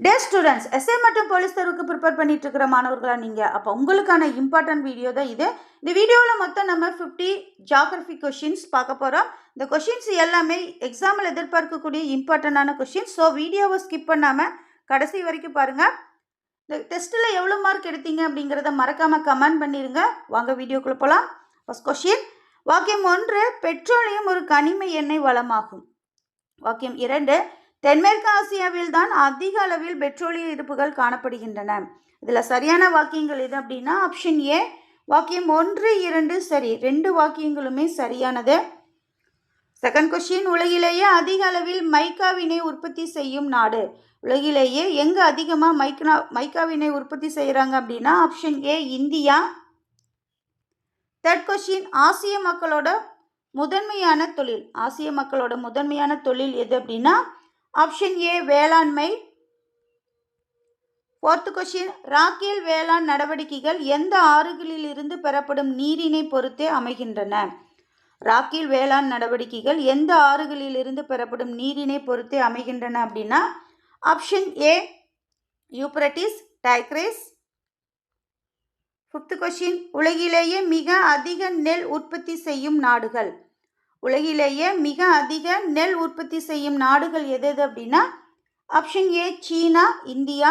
டே students S A மற்றும் police தேர்வுக்கு prepare பண்ணிட்டு இருக்கிற மாணவர்களாக நீங்கள் அப்போ உங்களுக்கான இம்பார்ட்டன்ட் வீடியோ தான் இது. இந்த வீடியோவில் மொத்தம் நம்ம ஃபிஃப்டி ஜாகிரஃபி கொஷின்ஸ் பார்க்க போகிறோம் இந்த கொஷின்ஸ் எல்லாமே எக்ஸாமில் எதிர்பார்க்கக்கூடிய இம்பார்ட்டண்டான கொஷின்ஸ் ஸோ வீடியோவை ஸ்கிப் பண்ணாமல் கடைசி வரைக்கும் பாருங்கள் இந்த டெஸ்ட்டில் எவ்வளோ மார்க் எடுத்தீங்க அப்படிங்கிறத மறக்காமல் கமெண்ட் பண்ணிடுங்க வாங்க வீடியோக்குள்ளே போகலாம் ஃபஸ்ட் கொஷின் வாக்கியம் ஒன்று பெட்ரோலியம் ஒரு கனிம எண்ணெய் வளமாகும். வாக்கியம் இரண்டு தென்மேற்கு ஆசியாவில் தான் அதிக அளவில் பெட்ரோலிய இருப்புகள் காணப்படுகின்றன. இதில் சரியான வாக்கியங்கள் எது அப்படின்னா ஆப்ஷன் ஏ வாக்கியம் ஒன்று இரண்டு சரி ரெண்டு வாக்கியங்களுமே சரியானது. செகண்ட் கொஸ்டின் உலகிலேயே அதிக அளவில் மைக்காவினை உற்பத்தி செய்யும் நாடு. உலகிலேயே எங்கே அதிகமாக மைக்னா மைக்காவினை உற்பத்தி செய்கிறாங்க அப்படின்னா option A India. Third question ஆசிய மக்களோட முதன்மையான தொழில். ஆசிய மக்களோட முதன்மையான தொழில் எது அப்படின்னா ஆப்ஷன் ஏ வேளாண்மை. ஃபோர்த் கொஷின் ராக்கியல் வேளாண் நடவடிக்கைகள் எந்த ஆறுகளில் இருந்து பெறப்படும் நீரினை பொறுத்தே அமைகின்றன? ராக்கில் வேளாண் நடவடிக்கைகள் எந்த ஆறுகளில் இருந்து பெறப்படும் நீரினை பொறுத்தே அமைகின்றன அப்படின்னா option A Euphrates Tigris. Fifth question உலகிலேயே மிக அதிக நெல் உற்பத்தி செய்யும் நாடுகள். உலகிலேயே மிக அதிக நெல் உற்பத்தி செய்யும் நாடுகள் எது எது அப்படின்னா option A China India.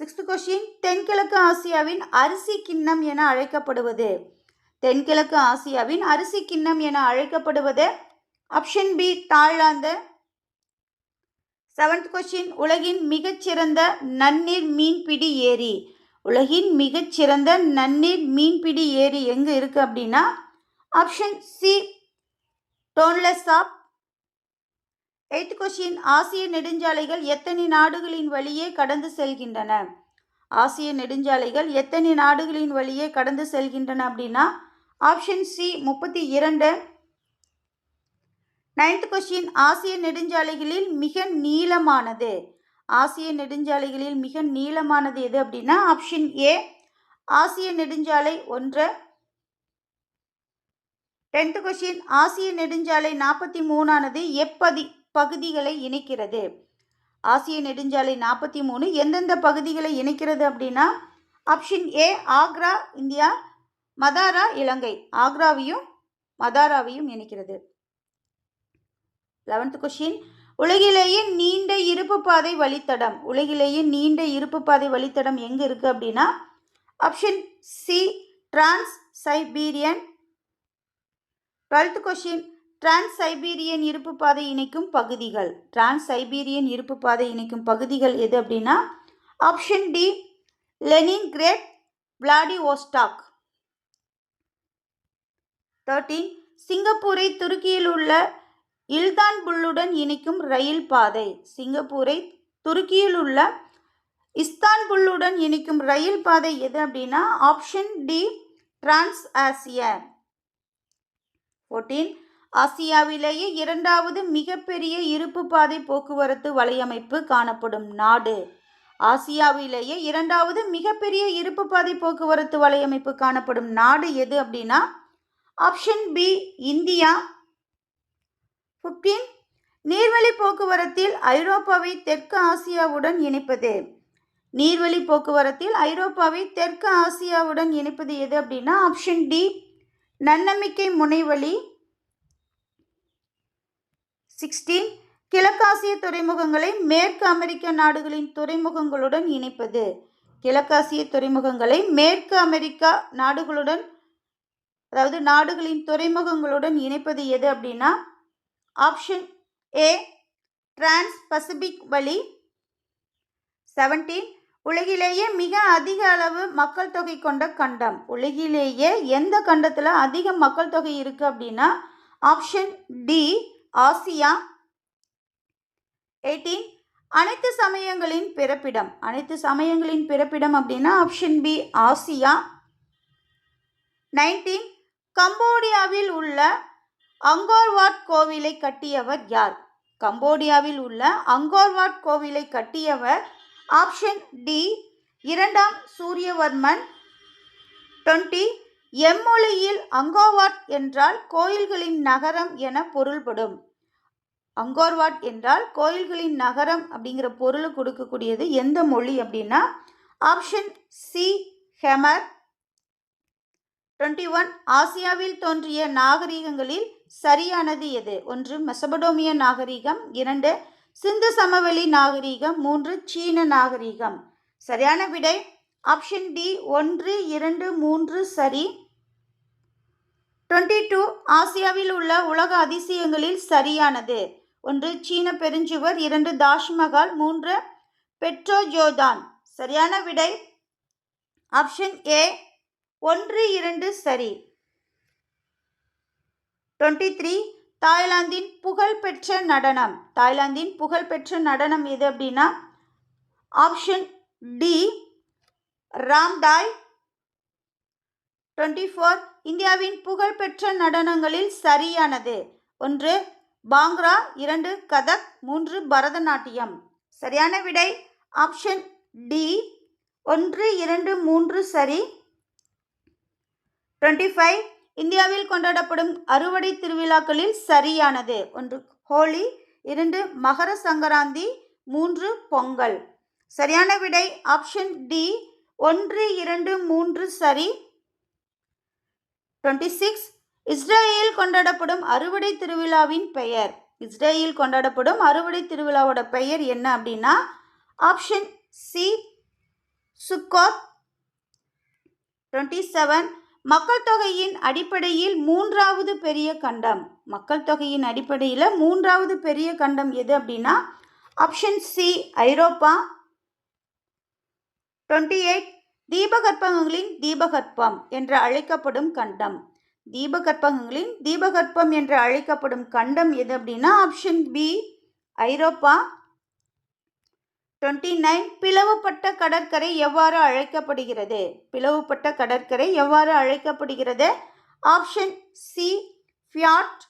Sixth question தென்கிழக்கு ஆசியாவின் அரிசி கிண்ணம் என அழைக்கப்படுவது. தென்கிழக்கு ஆசியாவின் அரிசி கிண்ணம் என அழைக்கப்படுவது. Option B Thailand. Seventh question உலகின் மிகச்சிறந்த நன்னீர் மீன்பிடி ஏரி. உலகின் மிகச்சிறந்த நன்னீர் மீன்பிடி ஏரி எங்கே இருக்குது அப்படின்னா option C Tonle Sap eighth question ஆசிய நெடுஞ்சாலைகள் எத்தனை நாடுகளின் வழியே கடந்து செல்கின்றன? ஆசிய நெடுஞ்சாலைகள் எத்தனை நாடுகளின் வழியே கடந்து செல்கின்றன அப்படின்னா ஆப்ஷன் சி முப்பத்தி இரண்டு. நைன்த் கொஷின் ஆசிய நெடுஞ்சாலைகளில் மிக நீளமானது. ஆசிய நெடுஞ்சாலைகளில் மிக நீளமானது எது அப்படின்னா ஆப்ஷன் ஏ ஆசிய நெடுஞ்சாலை ஒன்று டென்த் கொஷின் ஆசிய நெடுஞ்சாலை நாற்பத்தி மூணானது எப்பதி பகுதிகளை இணைக்கிறது? ஆசிய நெடுஞ்சாலை நாற்பத்தி மூணு எந்தெந்த பகுதிகளை இணைக்கிறது அப்படின்னா option A Agra India Matara இலங்கை. ஆக்ராவையும் மதாராவையும் இணைக்கிறது. லெவன்த் கொஷின் உலகிலேயே நீண்ட இருப்பு பாதை வழித்தடம். உலகிலேயே நீண்ட இருப்பு பாதை வழித்தடம் எங்கே இருக்குது அப்படின்னா option C trans Siberian twelfth question trans Siberian இருப்பு பாதை இணைக்கும் பகுதிகள். டிரான்ஸ் சைபீரியன் இருப்பு பாதை இணைக்கும் பகுதிகள் எது அப்படின்னா option D Leningrad Vladivostok thirteen சிங்கப்பூரை துருக்கியில் உள்ள இல்தான்புல்லுடன் இணைக்கும் ரயில் பாதை. சிங்கப்பூரை துருக்கியில் உள்ள இஸ்தான்புல்லுடன் இணைக்கும் ரயில் பாதை எது அப்படின்னா option D trans Asia fourteen ஆசியாவிலேயே இரண்டாவது மிகப்பெரிய இருப்பு பாதை போக்குவரத்து வலையமைப்பு காணப்படும் நாடு. ஆசியாவிலேயே இரண்டாவது மிகப்பெரிய இருப்பு பாதை போக்குவரத்து வலையமைப்பு காணப்படும் நாடு எது அப்படின்னா ஆப்ஷன் பி இந்தியா. ஃபிஃப்டீன் நீர்வழி போக்குவரத்தில் ஐரோப்பாவை தெற்கு ஆசியாவுடன் இணைப்பது. நீர்வழி போக்குவரத்தில் ஐரோப்பாவை தெற்கு ஆசியாவுடன் இணைப்பது எது அப்படின்னா ஆப்ஷன் டி நன்னம்பிக்கை முனைவழி சிக்ஸ்டீன் கிழக்காசிய துறைமுகங்களை மேற்கு அமெரிக்க நாடுகளின் துறைமுகங்களுடன் இணைப்பது. கிழக்காசிய துறைமுகங்களை மேற்கு அமெரிக்கா நாடுகளுடன் அதாவது நாடுகளின் துறைமுகங்களுடன் இணைப்பது எது அப்படின்னா ஆப்ஷன் ஏ டிரான்ஸ் பசிபிக் வழி செவன்டீன் உலகிலேயே மிக அதிக அளவு மக்கள் தொகை கொண்ட கண்டம். உலகிலேயே எந்த கண்டத்தில் அதிக மக்கள் தொகை இருக்குது அப்படின்னா ஆப்ஷன் டி ஆசியா. எயிட்டீன் அனைத்து சமயங்களின் பிறப்பிடம். அனைத்து சமயங்களின் பிறப்பிடம் அப்படின்னா ஆப்ஷன் பி ஆசியா. நைன்டீன் கம்போடியாவில் உள்ள அங்கோர்வாட் கோவிலை கட்டியவர் யார்? கம்போடியாவில் உள்ள அங்கோர்வாட் கோவிலை கட்டியவர் ஆப்ஷன் டி இரண்டாம் சூரியவர்மன். டுவெண்ட்டி எம்மொழியில் அங்கோவாட் என்றால் கோயில்களின் நகரம் என பொருள்படும். அங்கோர்வாட் என்றால் கோயில்களின் நகரம் அப்படிங்கிற பொருளை கொடுக்கக்கூடியது எந்த மொழி அப்படின்னா option C Khmer. Twenty one ஆசியாவில் தோன்றிய நாகரிகங்களில் சரியானது எது? ஒன்று மெசபடோமிய நாகரிகம். இரண்டு சிந்து சமவெளி நாகரிகம் மூன்று சீன நாகரிகம். சரியான விடை? ஆப்ஷன் டி ஒன்று இரண்டு மூன்று சரி. டுவெண்ட்டி டூ ஆசியாவில் உள்ள உலக அதிசயங்களில் சரியானது. ஒன்று சீன பெருஞ்சுவர் இரண்டு தாஜ்மஹால் மூன்று பெட்ரோஜோதான் சரியான விடை? ஆப்ஷன் ஏ ஒன்று இரண்டு சரி. டுவெண்ட்டி த்ரீ தாய்லாந்தின் புகழ்பெற்ற நடனம். தாய்லாந்தின் புகழ்பெற்ற நடனம் எது அப்படின்னா option D Ramthai twenty four இந்தியாவின் புகழ்பெற்ற நடனங்களில் சரியானது. ஒன்று பாங்க்ரா. இரண்டு கதக். மூன்று பரதநாட்டியம். சரியான விடை? ஆப்ஷன் டி ஒன்று இரண்டு மூன்று சரி. டுவெண்ட்டி ஃபைவ் இந்தியாவில் கொண்டாடப்படும் அறுவடை திருவிழாக்களில் சரியானது. ஒன்று ஹோலி. இரண்டு மகர சங்கராந்தி. மூன்று பொங்கல். சரியான விடை ஆப்ஷன் டி. ஒன்று இரண்டு மூன்று சரி. Twenty six. இஸ்ரேலில் கொண்டாடப்படும் அறுவடை திருவிழாவின் பெயர். இஸ்ரேலில் கொண்டாடப்படும் அறுவடை திருவிழாவோட பெயர் என்ன அப்படின்னா option C Sukkot. Twenty seven. மக்கள் தொகையின் அடிப்படையில் மூன்றாவது பெரிய கண்டம். மக்கள் தொகையின் அடிப்படையில் மூன்றாவது பெரிய கண்டம் எது அப்படின்னா ஆப்ஷன் சி ஐரோப்பா. டுவெண்ட்டி எயிட் தீபகற்பகங்களின் தீபகற்பம் என்று அழைக்கப்படும் கண்டம். தீபகற்பகங்களின் தீபகற்பம் என்று அழைக்கப்படும் கண்டம் எது அப்படின்னா ஆப்ஷன் பி ஐரோப்பா. டுவெண்ட்டி நைன் பிளவுபட்ட கடற்கரை எவ்வாறு அழைக்கப்படுகிறது? பிளவுபட்ட கடற்கரை எவ்வாறு அழைக்கப்படுகிறது? ஆப்ஷன் சி ஃபியாட்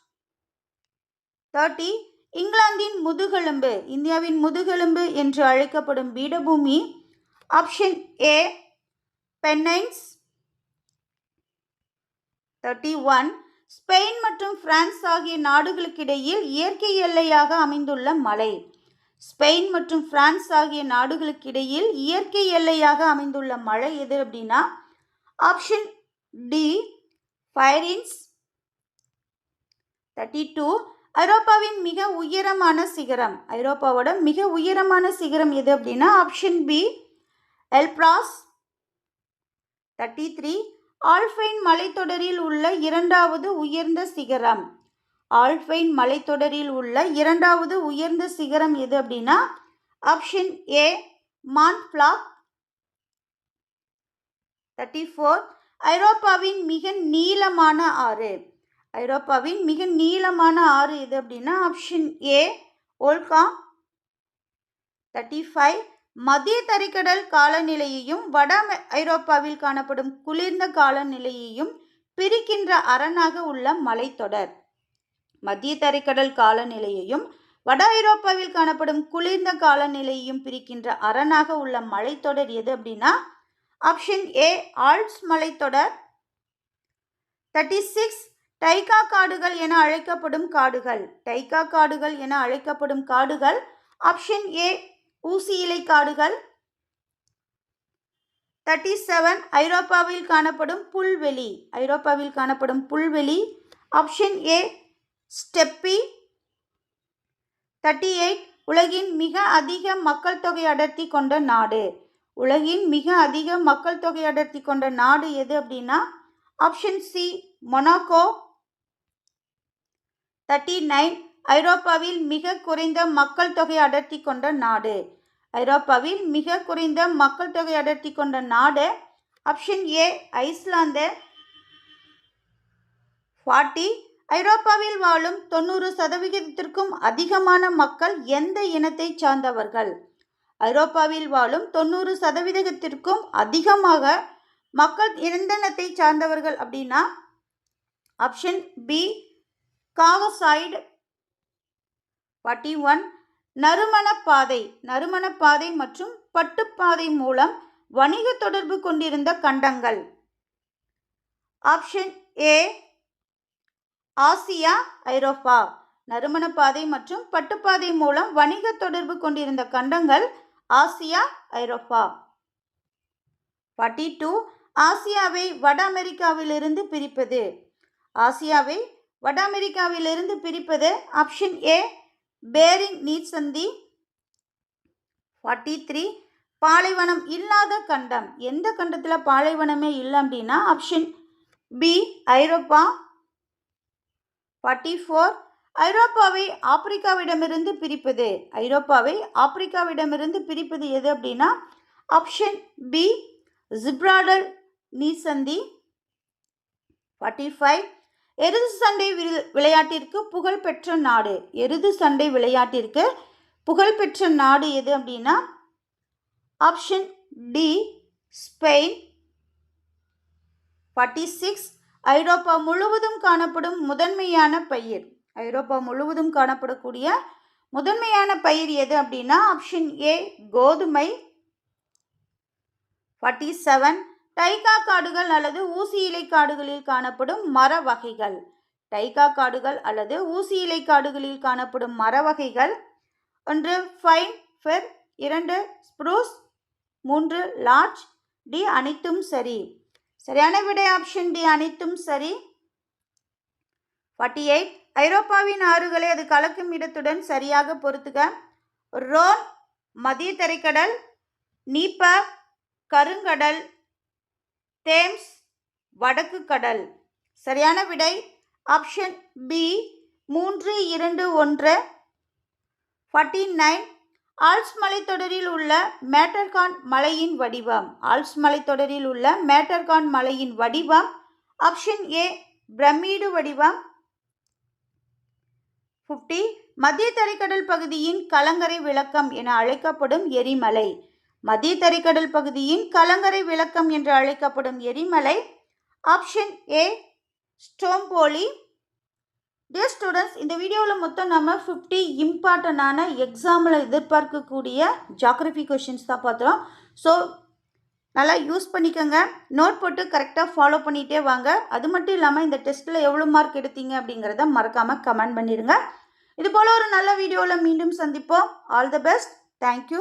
தேர்ட்டி இங்கிலாந்தின் முதுகெலும்பு இந்தியாவின் முதுகெலும்பு என்று அழைக்கப்படும் பீடபூமி. Option A Pennines thirty one Spain மற்றும் பிரான்ஸ் ஆகிய நாடுகளுக்கிடையில் இயற்கை எல்லையாக அமைந்துள்ள மலை. ஸ்பெயின் மற்றும் பிரான்ஸ் ஆகிய நாடுகளுக்கிடையில் இயற்கை எல்லையாக அமைந்துள்ள மழை எது அப்படின்னா option D Pyrenees thirty two ஐரோப்பாவின் மிக உயரமான சிகரம் ஐரோப்பாவோட மிக உயரமான சிகரம் எது அப்படின்னா option B Elbrus thirty three Alpine மலைத்தொடரில் உள்ள இரண்டாவது உயர்ந்த சிகரம் ஆல்பைன் மலைத்தொடரில் உள்ள இரண்டாவது உயர்ந்த சிகரம் எது அப்படின்னா option A Mont thirty four ஐரோப்பாவின் மிக நீளமான ஆறு. ஐரோப்பாவின் மிக நீளமான ஆறு எது அப்படின்னா option A Volga thirty five மத்திய தரைக்கடல் காலநிலையையும் வட ஐரோப்பாவில் காணப்படும் குளிர்ந்த காலநிலையையும் பிரிக்கின்ற அரணாக உள்ள மலைத்தொடர். மத்திய தரைக்கடல் காலநிலையையும் வட ஐரோப்பாவில் காணப்படும் குளிர்ந்த காலநிலையையும் பிரிக்கின்ற அரணாக உள்ள மலைத்தொடர் எது அப்படின்னா ஆப்ஷன் ஏ ஆல்ப்ஸ் மலைத்தொடர். தேர்ட்டி சிக்ஸ் டைகா காடுகள் என அழைக்கப்படும் காடுகள். டைகா காடுகள் என அழைக்கப்படும் காடுகள் ஆப்ஷன் ஏ ஊசி இலை காடுகள். தேர்ட்டி செவன் ஐரோப்பாவில் காணப்படும் புல்வெளி. ஐரோப்பாவில் காணப்படும் புல்வெளி option A steppe. Thirty eight உலகின் மிக அதிக மக்கள் தொகை அடர்த்தி கொண்ட நாடு. உலகின் மிக அதிக மக்கள் தொகை அடர்த்தி கொண்ட நாடு எது அப்படின்னா option C Monaco thirty nine ஐரோப்பாவில் மிக குறைந்த மக்கள் தொகை அடர்த்தி கொண்ட நாடு. ஐரோப்பாவில் மிக குறைந்த மக்கள் தொகை அடர்த்தி கொண்ட நாடு ஆப்ஷன் ஏ ஐஸ்லாந்து. ஃபார்ட்டி ஐரோப்பாவில் வாழும் தொண்ணூறு சதவிகிதத்திற்கும் அதிகமான மக்கள் எந்த இனத்தை சார்ந்தவர்கள்? ஐரோப்பாவில் வாழும் தொண்ணூறு சதவீதத்திற்கும் அதிகமாக மக்கள் எந்த இனத்தை சார்ந்தவர்கள் அப்படின்னா option B Caucasoid forty one நறுமணப்பாதை. நறுமணப்பாதை மற்றும் பட்டுப்பாதை மூலம் வணிக தொடர்பு கொண்டிருந்த கண்டங்கள். ஆப்ஷன் ஏ ஆசியா ஐரோப்பா. நறுமணப்பாதை மற்றும் பட்டுப்பாதை மூலம் வணிக தொடர்பு கொண்டிருந்த கண்டங்கள் ஆசியா ஐரோப்பா. ஃபார்ட்டி டூ ஆசியாவை வட அமெரிக்காவிலிருந்து பிரிப்பது. ஆசியாவை வட அமெரிக்காவிலிருந்து பிரிப்பது ஆப்ஷன் ஏ பேரிங் நீர்சந்தி ஃபார்ட்டி த்ரீ பாலைவனம் இல்லாத கண்டம். எந்த கண்டத்தில் பாலைவனமே இல்லை அப்படின்னா ஆப்ஷன் பி ஐரோப்பா. ஃபார்ட்டி ஃபோர் ஐரோப்பாவை ஆப்பிரிக்காவிடமிருந்து பிரிப்பது. ஐரோப்பாவை ஆப்பிரிக்காவிடமிருந்து பிரிப்பது எது அப்படின்னா ஆப்ஷன் பி ஜிப்ராடல் நீசந்தி ஃபார்ட்டி ஃபைவ் எருது சண்டை வில்- விளையாட்டிற்கு புகழ்பெற்ற நாடு. எருது சண்டை விளையாட்டிற்கு புகழ்பெற்ற நாடு எது அப்படின்னா option D Spain. Forty six ஐரோப்பா முழுவதும் காணப்படும் முதன்மையான பயிர். ஐரோப்பா முழுவதும் காணப்படக்கூடிய முதன்மையான பயிர் எது அப்படின்னா ஆப்ஷன் ஏ கோதுமை. ஃபார்ட்டி செவன் டைகா காடுகள் அல்லது ஊசி இலை காடுகளில் காணப்படும் மர வகைகள். டைகா காடுகள் அல்லது ஊசி இலை காடுகளில் காணப்படும் மர வகைகள். ஒன்று ஃபைன் ஃபெர் இரண்டு ஸ்ப்ரூஸ் மூன்று லார்ஜ் டி அனைத்தும் சரி. சரியான விடை ஆப்ஷன் டி அனைத்தும் சரி. ஃபார்ட்டி எயிட் ஐரோப்பாவின் ஆறுகளை அது கலக்கும் இடத்துடன் சரியாக பொறுத்துக ரோன் மதிய தரைக்கடல் நீப்ப கருங்கடல் தேம்ஸ் வடக்கு கடல். சரியான விடை ஆப்ஷன் பி மூன்று இரண்டு ஒன்று. ஃபார்ட்டி நைன் ஆல்ஸ் மலைத்தொடரில் உள்ள மேட்டர்கான் மலையின் வடிவம். ஆல்ஸ் மலைத்தொடரில் உள்ள மேட்டர்கான் மலையின் வடிவம். ஆப்ஷன் ஏ பிரமிடு வடிவம். ஃபிஃப்டி மத்திய தரைக்கடல் பகுதியின் கலங்கரை விளக்கம் என அழைக்கப்படும் எரிமலை. மத்திய தரைக்கடல் பகுதியின் கலங்கரை விளக்கம் என்று அழைக்கப்படும் எரிமலை. Option A Stromboli. Dear students இந்த வீடியோவில் மொத்தம் நம்ம ஃபிஃப்டி இம்பார்ட்டண்டான எக்ஸாமில் எதிர்பார்க்கக்கூடிய ஜாக்ரஃபி கொஷின்ஸ் தான் பார்த்தோம் ஸோ நல்லா யூஸ் பண்ணிக்கோங்க. நோட் போட்டு கரெக்டாக ஃபாலோ பண்ணிகிட்டே வாங்க. அது மட்டும் இல்லாமல் இந்த டெஸ்ட்டில் எவ்வளோ மார்க் எடுத்தீங்க அப்படிங்கிறத மறக்காமல் கமெண்ட் பண்ணிடுங்க. இது போல் ஒரு நல்ல வீடியோவில் மீண்டும் சந்திப்போம். All the best thank you